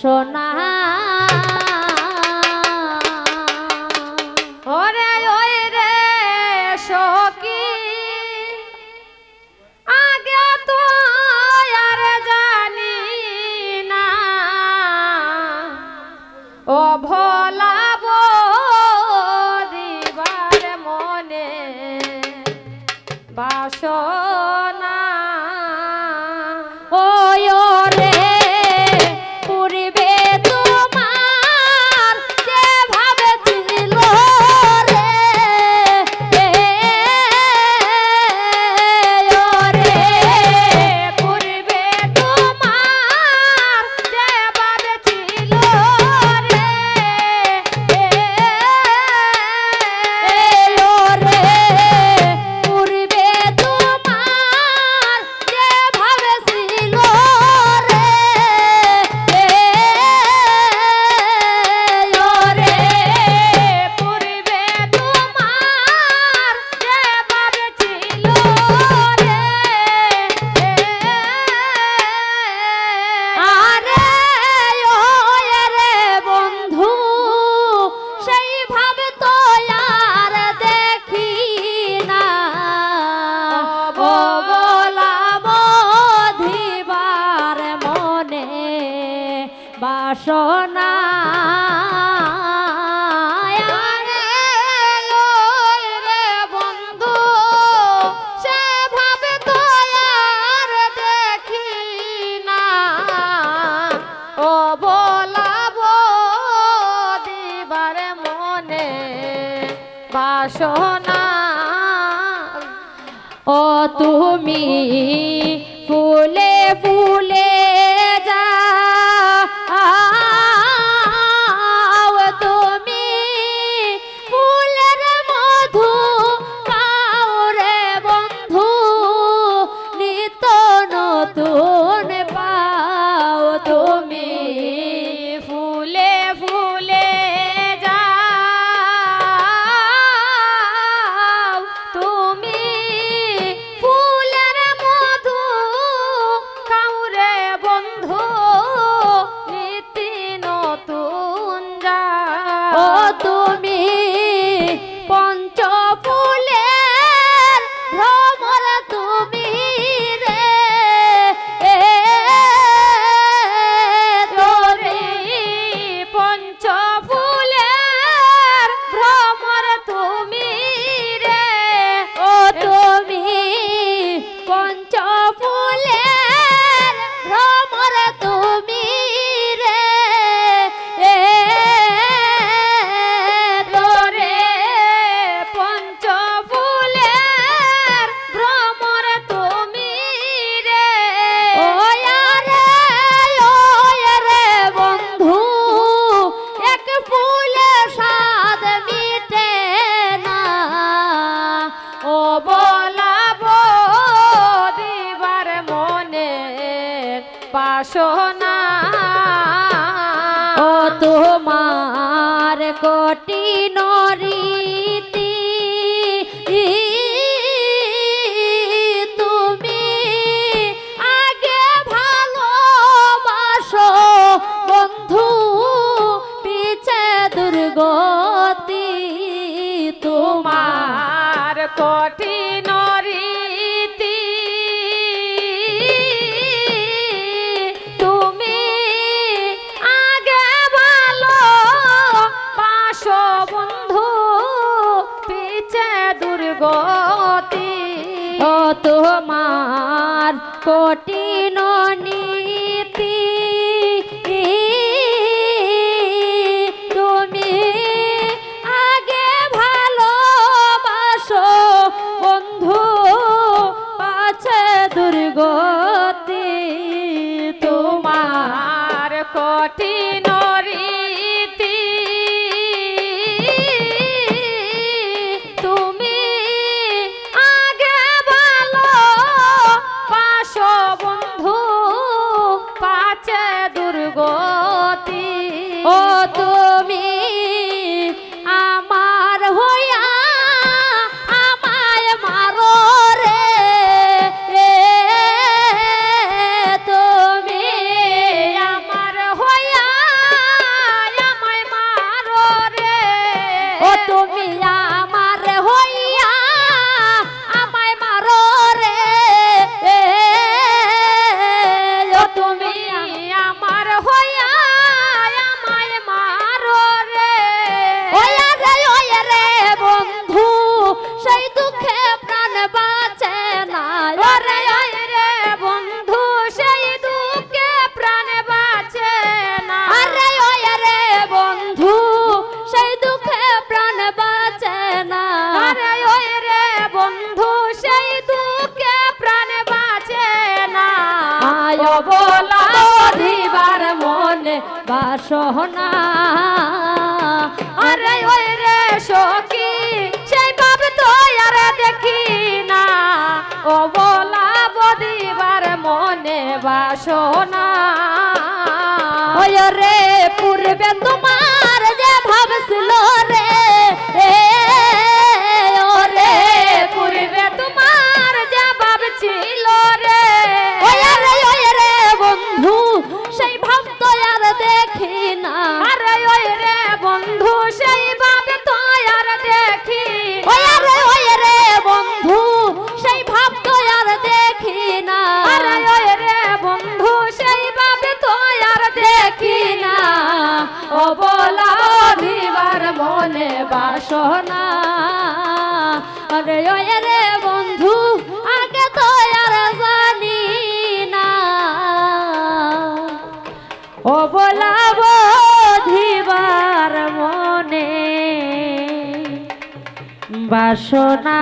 সোনা। ওরে ওই রে সখী, আগে তো আর জানি না। ও ভোলা দিবার মনে বাসনা। বাসনা ও তুমি ফুলে তুমি বাসনা ও তোমার কটি নরী। আর কোটি ননী বাসনা আরে ওই রে সখী, সেই বাপ তো আর দেখি না। ও বলা বদিবার মনে ওই রে পূর্বে তোমার বন্ধু সেই ভাব তো আর দেখি। ওই রে ওই রে বন্ধু। সেই ভাব তো আর দেখি না। আরে ওই রে বন্ধু সেই ভাব তো আর দেখি না। ও বলা বধিবার মনে বাসনা। আরে ওই রে বন্ধু আগে তো আর জানি না। ও বলাবো বাসনা